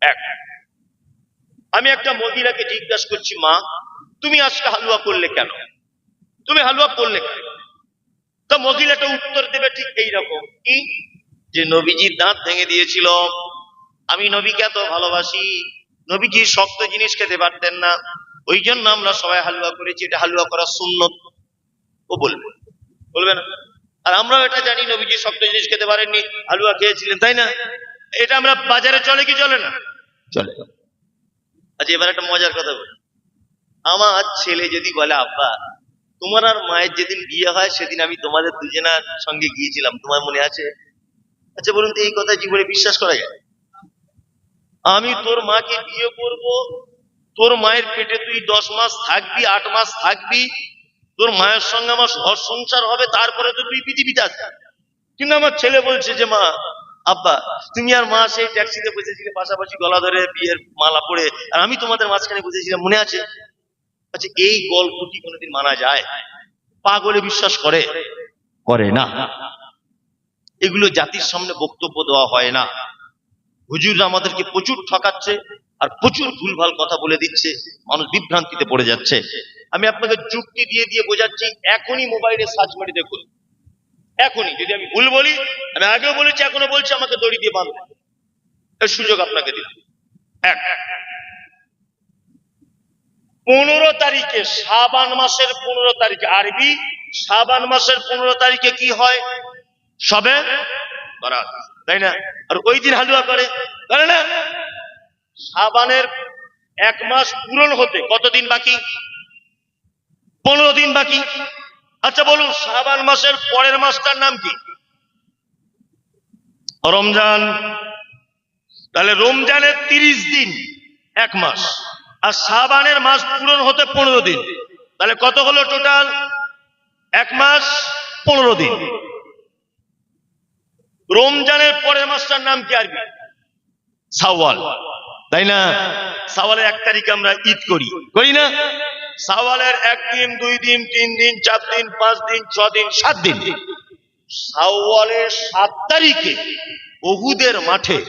এক, আমি একটা মহিলাকে জিজ্ঞাসা করছি, মা, তুমি আজকে হালুয়া করলে কেন? তুমি হালুয়া করলে কেন? তো মহিলাটা উত্তর দেবে ঠিক এইরকম, কি? যে নবীজির দাঁত ভেঙে দিয়েছিল। আমি নবীকে এত ভালোবাসি। নবীজি শক্ত জিনিস খেতে পারতেন না। ওই জন্য আমরা সবাই হালুয়া করেছি। এটা হালুয়া করা সুন্নত। ও বলবে বলবে না। আর আমরাও এটা জানি, নবীজি শক্ত জিনিস খেতে পারেননি। হালুয়া খেয়েছিলেন, তাই না? এটা আমরা বাজারে চলে কি চলে না? চলে। গেল আচ্ছা এবার একটা মজার কথা বলি। আমার ছেলে যদি বলে, আব্বা, তোমার আর মায়ের যেদিন বিয়ে হয়, সেদিন আমি তোমাদের দুজনার সঙ্গে গিয়েছিলাম। তোমার মনে আছে? আচ্ছা বলুন তো, এই কথা জীবনে বিশ্বাস করা যায়? আমি তোর মাকে বিয়ে করব, তোর মায়ের পেটে তুই দশ মাস থাকবি, আট মাস থাকবি, তোর মায়ের সঙ্গে আমার ঘর সংসার হবে, তারপরে তো তুই পৃথিবীতে আসবি। কিন্তু আমার ছেলে বলছে যে, মা আব্বা, তুমি আর মা সেই ট্যাক্সিতে বসেছিলে, পাশাপাশি গলা ধরে বিয়ের মালা পরে, আর আমি তোমাদের মাঝখানে বসেছিলাম, মনে আছে? আচ্ছা এই গল্পটি কোনোদিন মানা যায়? পাগলে বিশ্বাস করে? করে না। এগুলো জাতির সামনে বক্তব্য দেওয়া হয় না। হুজুররা আমাদেরকে প্রচুর ঠকাচ্ছে আর প্রচুর ভুলভাল কথা বলে দিচ্ছে, মানুষ বিভ্রান্তিতে পড়ে যাচ্ছে। আমি আপনাকে যুক্তি দিয়ে দিয়ে বোঝাচ্ছি, এখনই মোবাইলে সার্চ মারি দেখুন। এখনই, যদি আমি ভুল বলি, আমি আগেও বলেছি এখনও বলছি, আমাকে দড়ি দিয়ে বাঁধবে এর সুযোগ আপনাকে দিলাম। এক। পনেরো তারিখে সাবান মাসের পনেরো তারিখে, আরবি সাবান মাসের পনেরো তারিখে কি হয়? সবে? বরাত তাই না? আর ওই দিন হালুয়া করে। করে না। সাবানের এক মাস পূরণ হতে কতদিন বাকি? পনেরো দিন বাকি। আচ্ছা বলুন সাবান মাসের পরের মাসটার নাম কি? রমজান, তাহলে রমজানের তিরিশ দিন, এক মাস। আর সাবানের মাস পূরণ হতে পনেরো দিন। তাহলে কত হলো টোটাল? এক মাস, পনেরো দিন। রমজানের পরের মাসটার নাম কি আরবি? সাওয়াল তাই না? সাওয়ালের এক তারিখে আমরা ঈদ করি। করি না? সাওয়ালের এক দিন, দুই দিন, তিন দিন, চার দিন, পাঁচ দিন, ছ দিন, সাত দিন। সাওয়ালের সাত তারিখে বহুদের মাঠে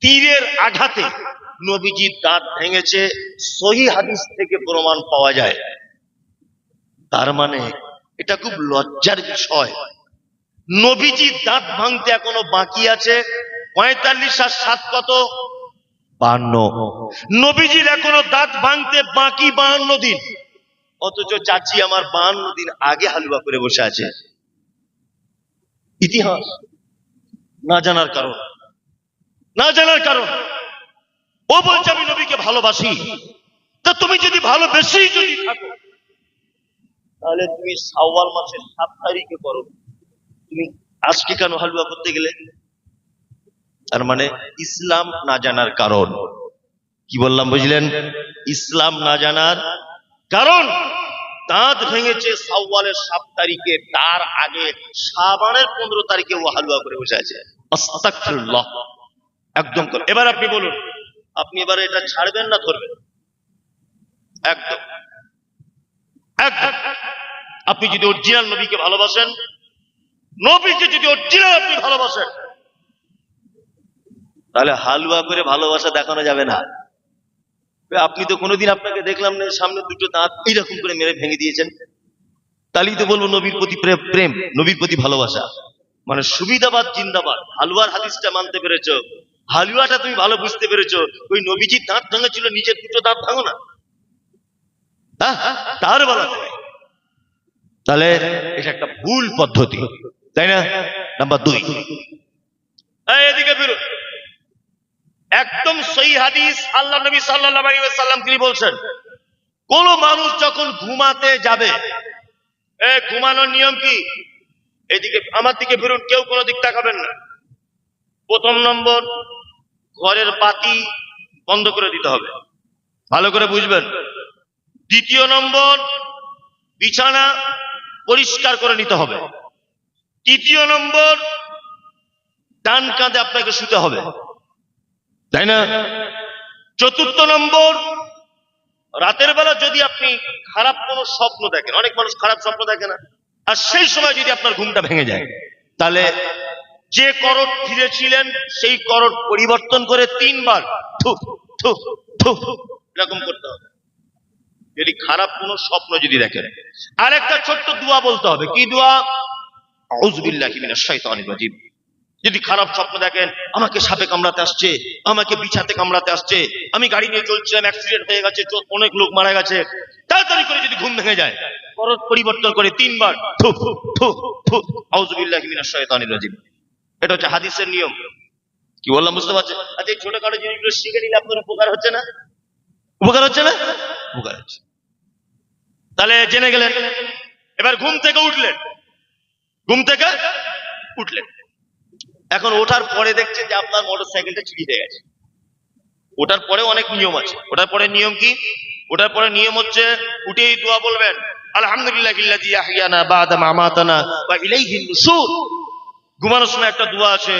তীরের আঘাতে নবীজির দাঁত ভেঙেছে, সহি হাদিস থেকে প্রমাণ পাওয়া যায়। তার মানে এটা খুব লজ্জার বিষয়। নবীজির দাঁত ভাঙতে এখনও বাকি আছে। পঁয়তাল্লিশ আর সাত কত? বান্ন। নবীজির এখনও দাঁত ভাঙতে বাকি বাহান্ন দিন। অথচ চাচি আমার বাহান্ন দিন আগে হালুয়া করে বসে আছে। ইতিহাস না জানার কারণ। না জানার কারণ। ও বলছে, আমি নবীকে ভালোবাসি। তা তুমি যদি ভালোবেসেই যদি থাকো, তাহলে তুমি সাওয়াল মাসের সাত তারিখে করো তুমি আজকে কেন হালুয়া করতে গেলে? তার মানে ইসলাম না জানার কারণ। কি বললাম, বুঝলেন? ইসলাম না জানার কারণ। দাঁত ভেঙেছে সাওয়ালের সাত তারিখে, তার আগে সাবানের পনেরো তারিখে ও হালুয়া করে বসে আছে। একদম এবার আপনি বলুন, আপনি এবার এটা ছাড়বেন না ধরবেন? একদম। একদম। আপনি যদি অরিজিনাল নবীকে ভালোবাসেন, নবীকে যদি অরিজিনাল আপনি ভালোবাসেন তাহলে হালুয়া করে ভালোবাসা দেখানো যাবে না। আপনি তো কোনোদিন আপনাকে দেখলাম না, সামনে দুটো দাঁত এইরকম করে মেরে ভেঙে দিয়েছেন। তাহলেই তো বলব নবীর প্রতি প্রে- প্রেম, নবীর প্রতি ভালোবাসা। মানে সুবিধাবাদ জিন্দাবাদ। হালুয়ার হাদিসটা মানতে পেরেছ। হালুয়াটা তুমি ভালো বুঝতে পেরেছ। ওই নবীজির দাঁত ভাঙেছিল, নিজের দুটো দাঁত ভাঙো না। হ্যাঁ তার বলা তাহলে এটা একটা ভুল পদ্ধতি। তাই না? নাম্বার দুই। এদিকে ফিরুন। একদম সহি হাদিস আল্লাহ নবী সাল্লাল্লাহু আলাইহি ওয়াসাল্লাম তিনি বলছেন, কোন মানুষ যখন ঘুমাতে যাবে, এ, ঘুমানোর নিয়ম কি? এদিকে আমার দিকে ফিরুন, কেউ কোনো দিক তাকাবেন না। প্রথম নম্বর, ঘরের বাতি বন্ধ করে দিতে হবে। ভালো করে বুঝবেন। দ্বিতীয় নম্বর, বিছানা পরিষ্কার করে নিতে হবে। তৃতীয় নম্বর, ডান কাঁধে আপনাকে শুতে হবে। তাই না? চতুর্থ নম্বর, রাতের বেলা যদি আপনি খারাপ কোনো স্বপ্ন দেখেন, অনেক মানুষ খারাপ স্বপ্ন দেখে না, আর সেই সময় যদি আপনার ঘুমটা ভেঙে যায়, তাহলে যে করট ফিরেছিলেন, সেই করট পরিবর্তন করে তিনবার এরকম করতে হবে। যদি খারাপ কোনো স্বপ্ন যদি দেখেন, আরেকটা ছোট্ট দোয়া বলতে হবে। কি দোয়া? আউযুবিল্লাহি মিনাশ শাইতানির রাজিম। যদি খারাপ স্বপ্ন দেখেন, আমাকে সাপে কামড়াতে আসছে, আমাকে বিছাতে কামড়াতে আসছে, আমি গাড়ি নিয়ে চলছিলাম অ্যাক্সিডেন্ট হয়ে গেছে অনেক লোক মারা গেছে, তাড়াতাড়ি করে যদি ঘুম ভেঙে যায় করত পরিবর্তন করে তিনবার এটা হচ্ছে হাদিসের নিয়ম। কি বললাম, বুঝতে পারছেন? আচ্ছা এই ছোটখাটো জিনিসগুলো শিখে নিলে আপনার উপকার হচ্ছে না? উপকার হচ্ছে না? উপকার হচ্ছে। তাহলে জেনে গেলেন, এবার ঘুম থেকে উঠলেন। ঘুম থেকে উঠলেন। এখন ওঠার পরে দেখছেন যে আপনার মোটর সাইকেলটা চুরি হয়ে গেছে। ওটার পরে অনেক নিয়ম আছে। ওটার পরে নিয়ম কি? ওটার পরে নিয়ম হচ্ছে উঠেই দোয়া বলবেন, আলহামদুলিল্লাহ ঘুমানোর সময় একটা দোয়া আছে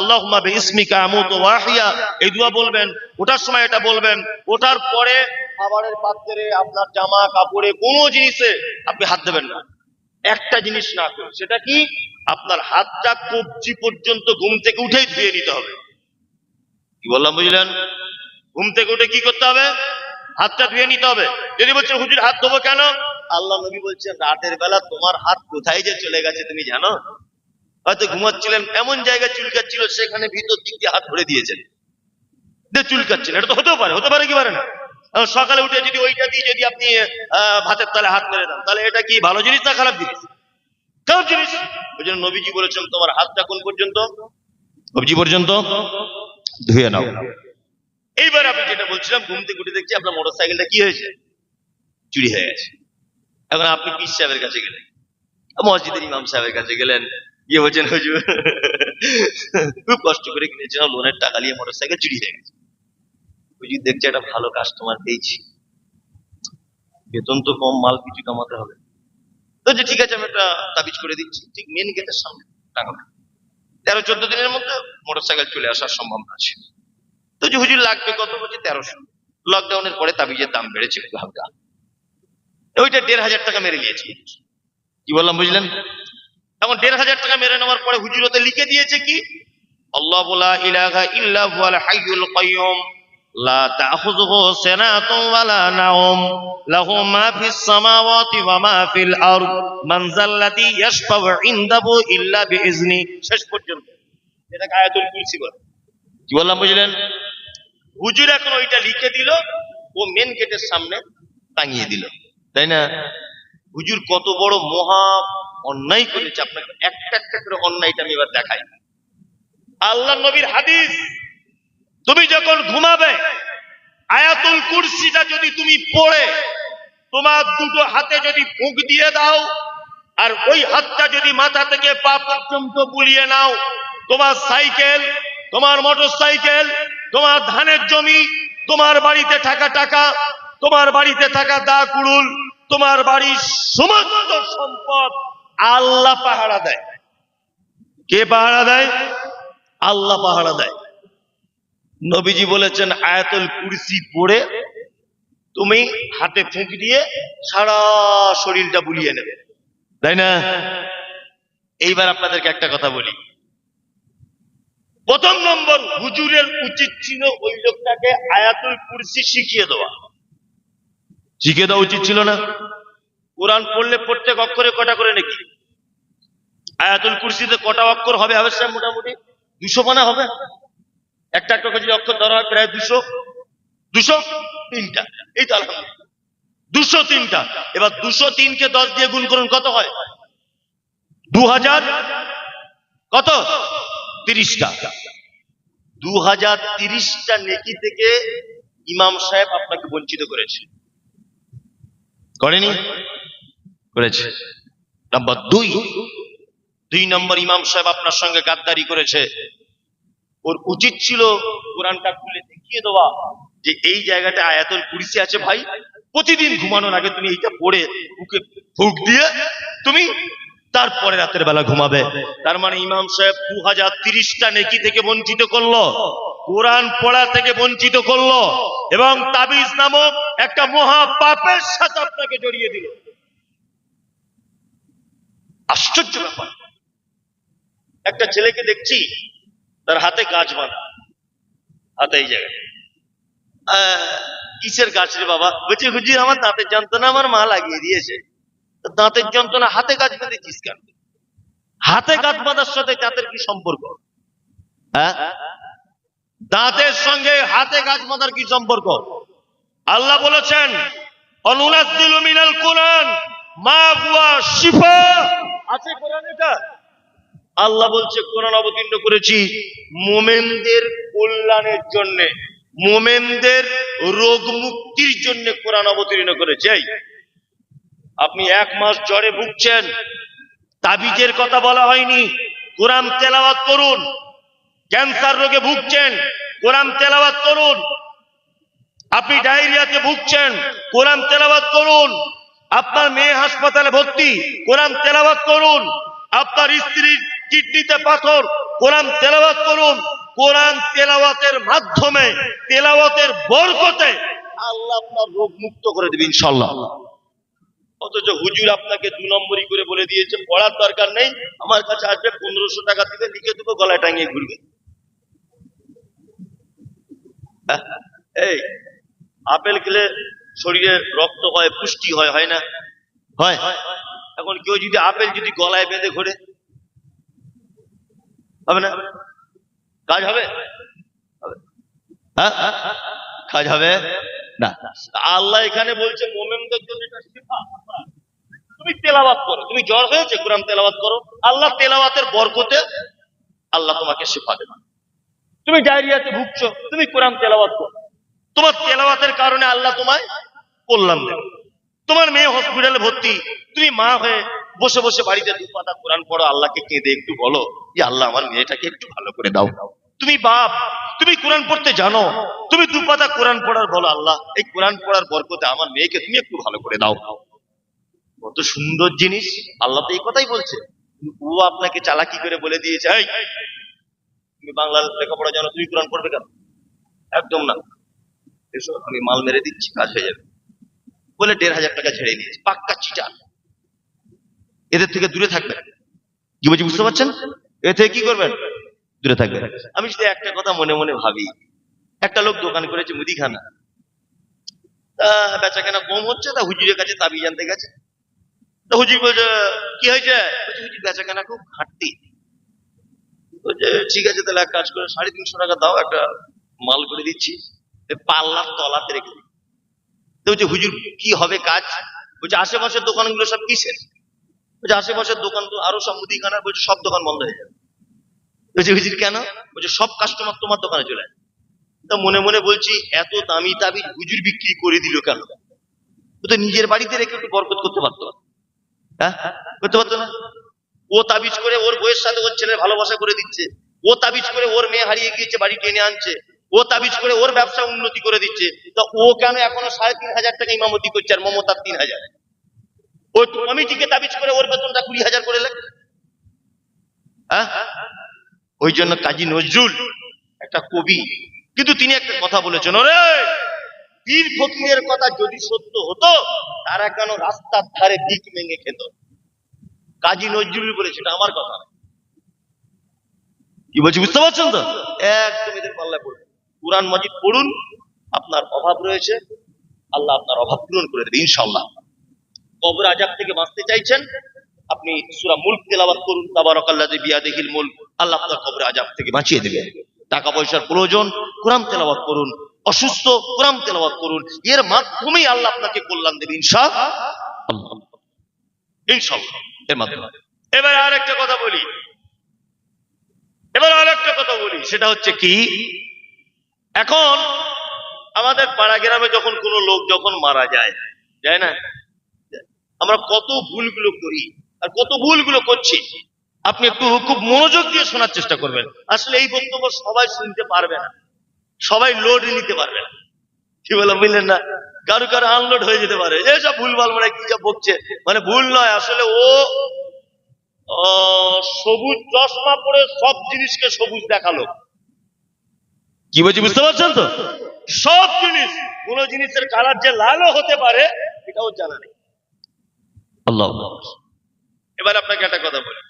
আল্লাহুম্মা বিইসমিকা আমুতু ওয়া এই দোয়া বলবেন, ওঠার সময় এটা বলবেন। ওঠার পরে খাবারের পাত্রে আপনার জামা, কাপড়ে কোনো জিনিসে আপনি হাত দেবেন না। একটা জিনিস না সেটা কি? আপনার হাতটা কবজি পর্যন্ত ঘুম থেকে উঠেই ধুয়ে নিতে হবে। কি বললাম, বুঝলেন? ঘুম থেকে উঠে কি করতে হবে? হাতটা ধুয়ে নিতে হবে। যদি বলছেন হুজুর, হাত ধোবো কেন? আল্লাহ নবী বলছেন, রাতের বেলা তোমার হাত কোথায় যে চলে গেছে তুমি জানো? হয়তো ঘুমাচ্ছিলেন, এমন জায়গায় চুলকাচ্ছিল, সেখানে ভিতর দিক দিয়ে হাত ধরে দিয়েছেন। দিয়ে চুলকাচ্ছেন এটা তো হতেও পারে, হতে পারে কি পারে না? সকালে উঠে যদি ওইটা দিয়ে যদি আপনি ভাতের তালে হাত মেরে দেন, তাহলে এটা কি ভালো জিনিস না খারাপ জিনিস? খারাপ জিনিস। ওই জন্য নবীজি বলেছেন, তোমার হাতটা কোন পর্যন্ত? কবজি পর্যন্ত ধুয়ে নাও। এইবার আপনি যেটা বলছিলাম, ঘুম থেকে উঠে দেখছি আপনার মোটর সাইকেলটা কি হয়েছে? চুরি হয়ে গেছে। এখন আপনি পিস সাহেবের কাছে গেলেন, মসজিদের ইমাম সাহেবের কাছে গেলেন। গিয়ে বলছেন, হুজুর, খুব কষ্ট করে কিনেছিলাম লোনের টাকা নিয়ে মোটর সাইকেল চুরি হয়ে গেছে। হুজুর, দেখছে একটা ভালো কাস্টমার পেয়েছি। বেতন তো কম, মাল কিছু কামাতে হবে। তো যে ঠিক আছে, আমি একটা তাবিজ করে দিচ্ছি। ঠিক মেন গেটের সামনে টাকা তেরো, চোদ্দ দিনের মধ্যে মোটর সাইকেল চলে আসার সম্ভাবনা আছে। তো যে হুজুর, লাগবে কত বলছে? তেরোশো। লকডাউনের পরে তাবিজের দাম বেড়েছে একটু হালকা ওইটা দেড় হাজার টাকা মেরে নিয়েছি। কি বললাম, বুঝলেন? এখন দেড় হাজার টাকা মেরে নেওয়ার পরে হুজুরতে লিখে দিয়েছে কি? আল্লাহ ইলাহা ইল্লা হুয়াল হাইয়ুল কাইয়ুম। নাওম, লাহু মা ফিস সামাওয়াতি ওয়া মা ফিল আরদ, মান যাল্লাযী ইয়াশফাউ ইনদাহু ইল্লা বিইজনি শেষ পর্যন্ত। এটাকে আয়াতুল কুরসি কি বললাম বুঝলেন? হুজুর এখন ওইটা লিখে দিল, ও মেন গেটের সামনে টাঙিয়ে দিল। তাই না? হুজুর কত বড় মহা অন্যায় করেছে। আপনাকে একটা একটা করে অন্যায়টা আমি এবার দেখাই। আল্লাহ নবীর হাদিস তুমি যখন ঘুমাবে, আয়াতুল কুরসিটা যদি তুমি পড়ে, তোমার দুটো হাতে যদি ফুঁক দিয়ে দাও, আর ওই হাতটা যদি মাথা থেকে পা পর্যন্ত বুলিয়ে নাও, তোমার সাইকেল, তোমার মোটর সাইকেল তোমার ধানের জমি, তোমার বাড়িতে থাকা টাকা, তোমার বাড়িতে থাকা দা কুড়ুল, তোমার বাড়ির সমস্ত সম্পদ আল্লাহ পাহারা দেয়। কে পাহারা দেয়? আল্লাহ পাহারা দেয়। নবীজি বলেছেন, আয়াতুল কুরসি পড়ে তুমি হাতে ফুঁক দিয়ে সারা শরীরটা বুলিয়ে নেবে। তাই না? এইবার আপনাদেরকে একটা কথা বলি। প্রথম নম্বর, হুজুরের উচিত ছিল ওই লোকটাকে আয়াতুল কুরসি শিখিয়ে দেওয়া। শিখিয়ে দেওয়া উচিত ছিল না? কোরআন পড়লে প্রত্যেক অক্ষরে কটা করে নাকি? আয়াতুল কুরসিতে কটা অক্ষর হবে অবশ্যই মোটামুটি দুশো মানা হবে। একটা একটা করে যদি অক্ষর ধরা হয়, প্রায় দুশো দুশো তিনটা। এই তো আলহামদুলিল্লাহ। দুশো তিনটা। এবার দুশো তিনকে দশ দিয়ে গুণ করুন, কত হয়? দু হাজার কত? তিরিশটা। দু হাজার তিরিশটা নেকি থেকে ইমাম সাহেব আপনাকে বঞ্চিত করেছে। করেনি? করেছে। নাম্বার দুই। দুই নম্বর ইমাম সাহেব আপনার সঙ্গে গাদ্দারি করেছে। ওর উচিত ছিল কোরআনটা খুলে দেখিয়ে দেওয়া যে এই জায়গাটা আয়াতুল কুরসি আছে ভাই, প্রতিদিন ঘুমানোর আগে তুমি এইটা পড়ে বুকে ফুক দিয়ে তুমি তারপরে রাতের বেলা ঘুমাবে। তার মানে ইমাম সাহেব দু হাজার তিরিশটা নেকি থেকে বঞ্চিত করল, কোরআন পড়া থেকে বঞ্চিত করল এবং তাবিজ নামক একটা মহা পাপের সাথে আপনাকে জড়িয়ে দিল। আশ্চর্য ব্যাপার। একটা ছেলেকে দেখছি তার হাতে গাছ বাঁধা। হাতে এই জায়গায় কিসের গাছ রে বাবা? বলছি হুজুর আমার দাঁতের যন্ত্রণা আমার মা লাগিয়ে দিয়েছে। দাঁতের যন্ত্রণা, হাতে গাছ বেঁধেছিস কেন? হাতে গাছ বাঁধার সাথে দাঁতের কি সম্পর্ক? হ্যাঁ? দাঁতের সঙ্গে হাতে গাছ বাঁধার কি সম্পর্ক? আল্লাহ বলেছেন, অনুনাজ্জিলু মিনাল কোরআন, মা বুয়া শিফা। আছে কোরআন এটা? আল্লাহ বলছে, কোরআন অবতীর্ণ করেছি মোমেনদের কল্যাণের জন্য, মোমেনদের রোগ মুক্তির জন্য কোরআন অবতীর্ণ করেছে। আপনি এক মাস জ্বরে ভুগছেন, তাবিজের কথা বলা হয়নি, কোরআন তেলাওয়াত করুন, ক্যান্সার রোগে ভুগছেন, কোরআন তেলাওয়াত করুন, আপনি ডায়রিয়াতে ভুগছেন, কোরআন তেলাওয়াত করুন, আপনার মেয়ে হাসপাতালে ভর্তি, কোরআন তেলাওয়াত করুন, আপনার স্ত্রীর কিডনিতে পাথর কোরআন তেলাওয়াত করুন। কোরআন তেলাওয়াতের মাধ্যমে তেলাওয়াতের বরকতে আল্লাহ আপনার রোগ মুক্ত করে দেবে ইনশাল্লাহ অথচ হুজুর আপনাকে দু নম্বরই করে বলে দিয়েছে পড়ার দরকার নেই আমার কাছে আসবে পনেরোশো টাকা দিবে লিখে দেবো গলায় টাঙিয়ে ঘুরবে। হ্যাঁ, এই আপেল খেলে শরীরে রক্ত হয় পুষ্টি হয় হয় না? হয়। এখন কেউ যদি আপেল যদি গলায় বেঁধে ঘোরে হবে না? কাজ হবে। হ্যাঁ? কাজ হবে? না। আল্লাহ এখানে বলছে মোমেনদের জন্য এটা শিফা। তুমি তেলাওয়াত করো। তুমি জ্বর হয়েছে? কোরআন তেলাওয়াত করো। আল্লাহ তেলাওয়াতের বরকতে আল্লাহ তোমাকে শিফা দেবে। তুমি ডায়রিয়াতে ভুগছো। তুমি কোরআন তেলাওয়াত করো। তোমার তেলাওয়াতের কারণে আল্লাহ তোমায় কল্যাণ দেবে। তোমার মেয়ে হসপিটালে ভর্তি। তুমি মা হয়ে বসে বসে বাড়িতে দু পাতা কোরআন পড়ো, আল্লাহকে কেঁদে একটু বলো যে আল্লাহ আমার মেয়েটাকে একটু ভালো করে দাও। তুমি বাপ, তুমি কোরআন পড়তে জানো, তুমি দু পাতা কোরআন পড়ার বলো আল্লাহ, এই কোরআন পড়ার বরকতে আমার মেয়েকে তুমি একটু ভালো করে দাও। কত সুন্দর জিনিস, আল্লাহ তো এই কথাই বলছে। ও আপনাকে চালাকি করে বলে দিয়েছে তুমি বাংলার লেখাপড়া জানো, তুমি কোরআন পড়বে কেন? একদম না। এসব আমি মাল মেরে দিচ্ছি, কাজ হয়ে যাবে। বলে দেড় হাজার টাকা ছেড়ে নিয়েছে পাক্কা চিটার। এদের থেকে দূরে থাকবেন। কি বলছি, বুঝতে পারছেন? এ থেকে কি করবেন? দূরে থাকবেন। আমি শুধু একটা কথা মনে মনে ভাবি, একটা লোক দোকান করেছে মুদিখানা। বেচা কেনা কম হচ্ছে, তা হুজুরের কাছে তাবি জানতে গেছে। তা হুজুর বলছে, কি হয়েছে? বলছে, হুজুর বেচা কেনা খুব ঘাটতি। বলছে, ঠিক আছে, তাহলে এক কাজ করে, সাড়ে তিনশো টাকা দাও, একটা মাল করে দিচ্ছি পাল্লার তলাতে রেখে দিই। তো বলছে, হুজুর, কি হবে কাজ? বলছে, আশেপাশের দোকানগুলো সব কিসের? বলছে আশেপাশের দোকান তো আরও সব মুদিখানা বলছে সব দোকান বন্ধ হয়ে যাবে। বলছে হুজুর কেন? বলছে সব কাস্টমার তোমার দোকানে চলে তা মনে মনে বলছি, এত দামি দাবি হুজুর বিক্রি করে দিল কেন? তো নিজের বাড়িতে রেখে একটু বরকত করতে পারতো। হ্যাঁ? করতে পারতো না? ও তাবিজ করে ওর বইয়ের সাথে ওর ছেলের ভালোবাসা করে দিচ্ছে। ও তাবিজ করে ওর মেয়ে হারিয়ে গিয়েছে, বাড়ি টেনে আনছে। ও তাবিজ করে ওর ব্যবসা উন্নতি করে দিচ্ছে। তা ও কেন এখনও সাড়ে তিন হাজার টাকা ইমামতি করছে আর মমতার তিন হাজার? ওই কমিটিকে তাবিজ করে ওর বেতনটা কুড়ি হাজার করে হ্যাঁ? ওই জন্য কাজী নজরুল একটা কবি, কিন্তু তিনি একটা কথা বলেছেন, ওরে ফকিরের কথা যদি সত্য হতো, তারা কেন রাস্তার ধারে দিক ভেঙে খেত? কাজী নজরুল বলেছে এটা আমার কথা। কি বলছি, বুঝতে পারছেন তো? একদম এদের পাল্লায় পড়ুন কোরআন মজিদ পড়ুন, আপনার অভাব রয়েছে, আল্লাহ আপনার অভাব পূরণ করে দেবে ইনশাল্লাহ কবর আজাব থেকে বাঁচতে চাইছেন, আপনি সুরা মুল্ক তেলাওয়াত করুন, তাবারাকাল্লাযী বিয়াদিহিল মুলক, আল্লাহ আপনার কবর আজাব থেকে বাঁচিয়ে দেবে টাকা পয়সার প্রয়োজন, কোরআন তেলাওয়াত করুন, অসুস্থ, কোরআন তেলাওয়াত করুন, এর মাধ্যমেই আল্লাহ আপনাকে কল্যাণ দেবে, ইনশাআল্লাহ। এর মাধ্যমে। এবার আর একটা কথা বলি। এবার আর একটা কথা বলি, সেটা হচ্ছে কি? এখন আমাদের পাড়া গ্রামে যখন কোনো লোক যখন মারা যায় যায় না? আমরা কত ভুলগুলো করি আর কত ভুলগুলো করছি। আপনি একটু খুব মনোযোগ দিয়ে শোনার চেষ্টা করবেন। আসলে এই বক্তব্য সবাই শুনতে পারবে না। সবাই লোড নিতে পারবে না। কি বলে বুঝলেন না? কারও কারও আনলোড হয়ে যেতে পারে। এসব ভুলভাল মানে কি যা বকছে? মানে ভুল নয়, আসলে ও সবুজ চশমা পরে সব জিনিসকে সবুজ দেখাল। কি বলছি, বুঝতে পারছেন তো? সব জিনিস, কোন জিনিসের কালার যে লালও হতে পারে, এটাও জানা নেই। আল্লাহ এবার আপনাকে একটা কথা বলি।